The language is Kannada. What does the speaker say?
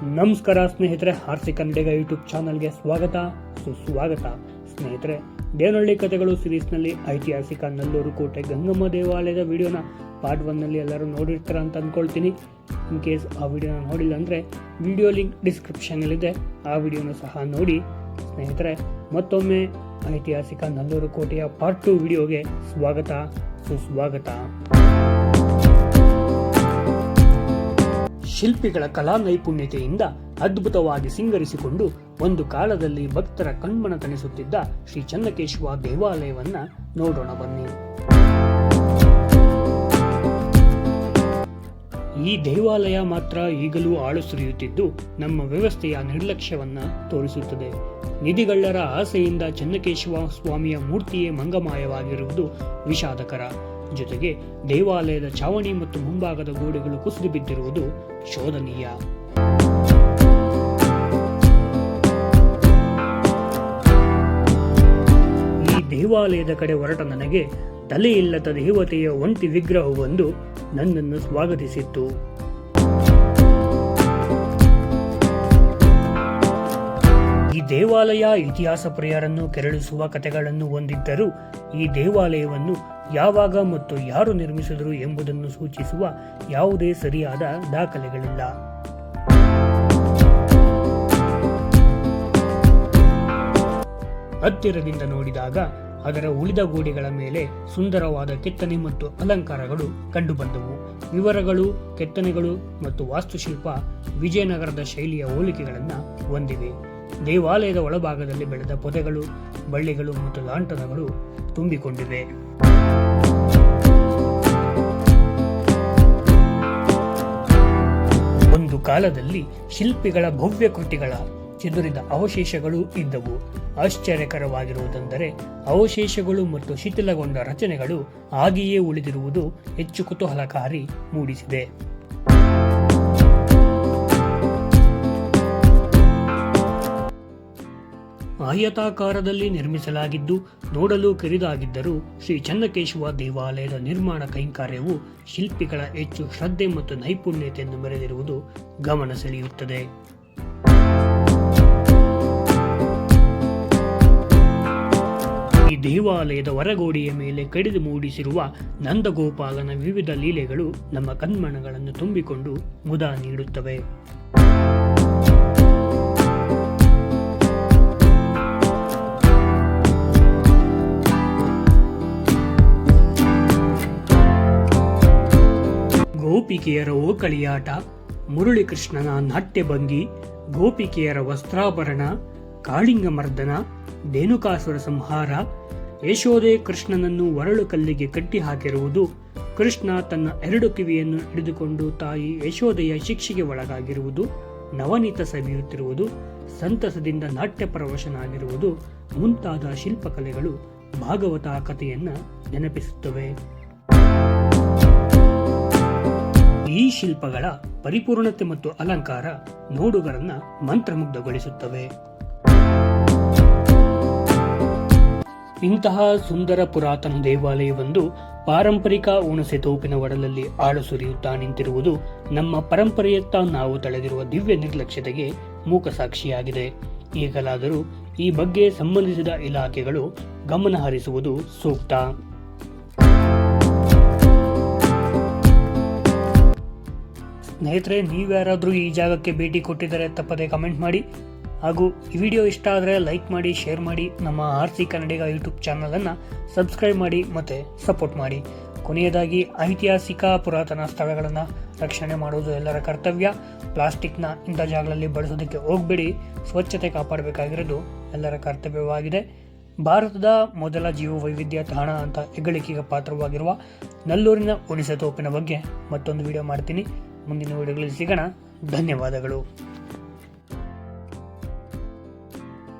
ನಮಸ್ಕಾರ ಸ್ನೇಹಿತರೆ ಹಾರ್ಸಿ ಕನ್ನಡಿಗ ಯೂಟ್ಯೂಬ್ ಚಾನಲ್ಗೆ ಸ್ವಾಗತ. ಸುಸ್ವಾಗತ ಸ್ನೇಹಿತರೆ, ದೇವನಹಳ್ಳಿ ಕಥೆಗಳು ಸಿರೀಸ್ನಲ್ಲಿ ಐತಿಹಾಸಿಕ ನಲ್ಲೂರು ಕೋಟೆ ಗಂಗಮ್ಮ ದೇವಾಲಯದ ವಿಡಿಯೋನ ಪಾರ್ಟ್ ಒನ್ನಲ್ಲಿ ಎಲ್ಲರೂ ನೋಡಿರ್ತಾರ ಅಂತ ಅಂದ್ಕೊಳ್ತೀನಿ ಇನ್ ಕೇಸ್ ಆ ವಿಡಿಯೋನ ನೋಡಿಲ್ಲ ಅಂದರೆ ವಿಡಿಯೋ ಲಿಂಕ್ ಡಿಸ್ಕ್ರಿಪ್ಷನಲ್ಲಿದೆ. ಆ ವಿಡಿಯೋನ ಸಹ ನೋಡಿ. ಸ್ನೇಹಿತರೆ, ಮತ್ತೊಮ್ಮೆ ಐತಿಹಾಸಿಕ ನಲ್ಲೂರು ಕೋಟೆಯ ಪಾರ್ಟ್ ಟು ವಿಡಿಯೋಗೆ ಸ್ವಾಗತ. ಸುಸ್ವಾಗತ ಶಿಲ್ಪಿಗಳ ಕಲಾ ನೈಪುಣ್ಯತೆಯಿಂದ ಅದ್ಭುತವಾಗಿ ಸಿಂಗರಿಸಿಕೊಂಡು ಒಂದು ಕಾಲದಲ್ಲಿ ಭಕ್ತರ ಕಣ್ಮನ ತಣಿಸುತ್ತಿದ್ದ ಶ್ರೀ ಚನ್ನಕೇಶವ ದೇವಾಲಯವನ್ನ ನೋಡೋಣ ಬನ್ನಿ. ಈ ದೇವಾಲಯ ಮಾತ್ರ ಈಗಲೂ ಆಳು ಸುರಿಯುತ್ತಿದ್ದು ನಮ್ಮ ವ್ಯವಸ್ಥೆಯ ನಿರ್ಲಕ್ಷ್ಯವನ್ನ ತೋರಿಸುತ್ತದೆ. ನಿಧಿಗಳ್ಳರ ಆಸೆಯಿಂದ ಚನ್ನಕೇಶವ ಸ್ವಾಮಿಯ ಮೂರ್ತಿಯೇ ಮಂಗಮಾಯವಾಗಿರುವುದು ವಿಷಾದಕರ. ಜೊತೆಗೆ ದೇವಾಲಯದ ಛಾವಣಿ ಮತ್ತು ಮುಂಭಾಗದ ಗೋಡೆಗಳು ಕುಸಿದು ಬಿದ್ದಿರುವುದು ಶೋಧನೀಯ. ಈ ದೇವಾಲಯದ ಕಡೆ ಹೊರಟ ನನಗೆ ತಲೆಯಿಲ್ಲದ ದೇವತೆಯ ಒಂಟಿ ವಿಗ್ರಹವೊಂದು ನನ್ನನ್ನು ಸ್ವಾಗತಿಸಿತ್ತು. ದೇವಾಲಯ ಇತಿಹಾಸ ಪ್ರಿಯರನ್ನು ಕೆರಳಿಸುವ ಕಥೆಗಳನ್ನು ಹೊಂದಿದ್ದರೂ ಈ ದೇವಾಲಯವನ್ನು ಯಾವಾಗ ಮತ್ತು ಯಾರು ನಿರ್ಮಿಸಿದರು ಎಂಬುದನ್ನು ಸೂಚಿಸುವ ಯಾವುದೇ ಸರಿಯಾದ ದಾಖಲೆಗಳಿಲ್ಲ. ಹತ್ತಿರದಿಂದ ನೋಡಿದಾಗ ಅದರ ಉಳಿದ ಗೋಡೆಗಳ ಮೇಲೆ ಸುಂದರವಾದ ಕೆತ್ತನೆ ಮತ್ತು ಅಲಂಕಾರಗಳು ಕಂಡುಬಂದವು. ವಿವರಗಳು, ಕೆತ್ತನೆಗಳು ಮತ್ತು ವಾಸ್ತುಶಿಲ್ಪ ವಿಜಯನಗರದ ಶೈಲಿಯ ಹೋಲಿಕೆಗಳನ್ನು ಹೊಂದಿವೆ. ದೇವಾಲಯದ ಒಳಭಾಗದಲ್ಲಿ ಬೆಳೆದ ಪೊದೆಗಳು, ಬಳ್ಳಿಗಳು ಮತ್ತು ಲಾಂಟನಗಳು ತುಂಬಿಕೊಂಡಿವೆ. ಒಂದು ಕಾಲದಲ್ಲಿ ಶಿಲ್ಪಿಗಳ ಭವ್ಯ ಕೃತಿಗಳ ಚದುರಿದ ಅವಶೇಷಗಳು ಇದ್ದವು. ಆಶ್ಚರ್ಯಕರವಾಗಿರುವುದೆಂದರೆ ಅವಶೇಷಗಳು ಮತ್ತು ಶಿಥಿಲಗೊಂಡ ರಚನೆಗಳು ಹಾಗೆಯೇ ಉಳಿದಿರುವುದು ಹೆಚ್ಚು ಕುತೂಹಲಕಾರಿ ಮೂಡಿಸಿದೆ. ಆಯತಾಕಾರದಲ್ಲಿ ನಿರ್ಮಿಸಲಾಗಿದ್ದು ನೋಡಲು ಕರಿದಾಗಿದ್ದರೂ ಶ್ರೀ ಚನ್ನಕೇಶವ ದೇವಾಲಯದ ನಿರ್ಮಾಣ ಕೈಂಕಾರ್ಯವು ಶಿಲ್ಪಿಗಳ ಹೆಚ್ಚು ಶ್ರದ್ಧೆ ಮತ್ತು ನೈಪುಣ್ಯತೆಯನ್ನು ಮೆರೆದಿರುವುದು ಗಮನ ಸೆಳೆಯುತ್ತದೆ. ಈ ದೇವಾಲಯದ ಹೊರಗೋಡೆಯ ಮೇಲೆ ಕಡಿದು ಮೂಡಿಸಿರುವ ನಂದಗೋಪಾಲನ ವಿವಿಧ ಲೀಲೆಗಳು ನಮ್ಮ ಕಣ್ಮಣಗಳನ್ನು ತುಂಬಿಕೊಂಡು ಮುದ ನೀಡುತ್ತವೆ. ಗೋಪಿಕೆಯರ ಓಕಳಿಯಾಟ, ಮುರಳಿಕೃಷ್ಣನ ನಾಟ್ಯಭಂಗಿ ಗೋಪಿಕೆಯರ ವಸ್ತ್ರಾಭರಣ ಕಾಳಿಂಗ ಮರ್ದನ ಸಂಹಾರ ಯಶೋದೆ ಕೃಷ್ಣನನ್ನು ಒರಳು ಕಲ್ಲಿಗೆ ಕಟ್ಟಿ ಹಾಕಿರುವುದು ಕೃಷ್ಣ ತನ್ನ ಎರಡು ಕಿವಿಯನ್ನು ಹಿಡಿದುಕೊಂಡು ತಾಯಿ ಯಶೋದೆಯ ಶಿಕ್ಷೆಗೆ ಒಳಗಾಗಿರುವುದು, ನವನೀತ ಸವಿಯುತ್ತಿರುವುದು, ಸಂತಸದಿಂದ ನಾಟ್ಯ ಪರವಶನಾಗಿರುವುದು ಮುಂತಾದ ಶಿಲ್ಪಕಲೆಗಳು ಭಾಗವತ ಕಥೆಯನ್ನು ನೆನಪಿಸುತ್ತವೆ. ಶಿಲ್ಪಗಳ ಪರಿಪೂರ್ಣತೆ ಮತ್ತು ಅಲಂಕಾರ ನೋಡುಗರನ್ನ ಮಂತ್ರಮುಗ್ಧಗೊಳಿಸುತ್ತವೆ. ಇಂತಹ ಸುಂದರ ಪುರಾತನ ದೇವಾಲಯವೊಂದು ಪಾರಂಪರಿಕ ಹುಣಸೆ ತೋಪಿನ ಒಡಲಲ್ಲಿ ಆಳು ಸುರಿಯುತ್ತಾ ನಿಂತಿರುವುದು ನಮ್ಮ ಪರಂಪರೆಯತ್ತ ನಾವು ತಳೆದಿರುವ ದಿವ್ಯ ನಿರ್ಲಕ್ಷ್ಯತೆಗೆ ಮೂಕ ಸಾಕ್ಷಿಯಾಗಿದೆ ಈಗಲಾದರೂ ಈ ಬಗ್ಗೆ ಸಂಬಂಧಿಸಿದ ಇಲಾಖೆಗಳು ಗಮನ ಹರಿಸುವುದು ಸೂಕ್ತ. ಸ್ನೇಹಿತರೆ ನೀವ್ಯಾರಾದರೂ ಈ ಜಾಗಕ್ಕೆ ಭೇಟಿ ಕೊಟ್ಟಿದ್ದರೆ ತಪ್ಪದೆ ಕಮೆಂಟ್ ಮಾಡಿ. ಹಾಗೂ ಈ ವಿಡಿಯೋ ಇಷ್ಟ ಆದರೆ ಲೈಕ್ ಮಾಡಿ ಶೇರ್ ಮಾಡಿ. ನಮ್ಮ ಆರ್ ಸಿ ಕನ್ನಡಿಗ ಯೂಟ್ಯೂಬ್ ಚಾನಲನ್ನು ಸಬ್ಸ್ಕ್ರೈಬ್ ಮಾಡಿ ಮತ್ತು ಸಪೋರ್ಟ್ ಮಾಡಿ. ಕೊನೆಯದಾಗಿ ಐತಿಹಾಸಿಕ ಪುರಾತನ ಸ್ಥಳಗಳನ್ನು ರಕ್ಷಣೆ ಮಾಡುವುದು ಎಲ್ಲರ ಕರ್ತವ್ಯ. ಪ್ಲಾಸ್ಟಿಕ್ನ ಇಂಥ ಜಾಗಗಳಲ್ಲಿ ಬಳಸೋದಕ್ಕೆ ಹೋಗಬೇಡಿ. ಸ್ವಚ್ಛತೆ ಕಾಪಾಡಬೇಕಾಗಿರೋದು ಎಲ್ಲರ ಕರ್ತವ್ಯವಾಗಿದೆ. ಭಾರತದ ಮೊದಲ ಜೀವ ವೈವಿಧ್ಯ ತಾಣ ಅಂತ ಹೆಗ್ಗಳಿಕೆಗೆ ಪಾತ್ರವಾಗಿರುವ ನಲ್ಲೂರಿನ ಒಡಿಸೆ ತೋಪಿನ ಬಗ್ಗೆ ಮತ್ತೊಂದು ವಿಡಿಯೋ ಮಾಡ್ತೀನಿ. ಮುಂದಿನ ವಿಡಿಯೋಗಳಲ್ಲಿ ಸಿಗೋಣ. ಧನ್ಯವಾದಗಳು.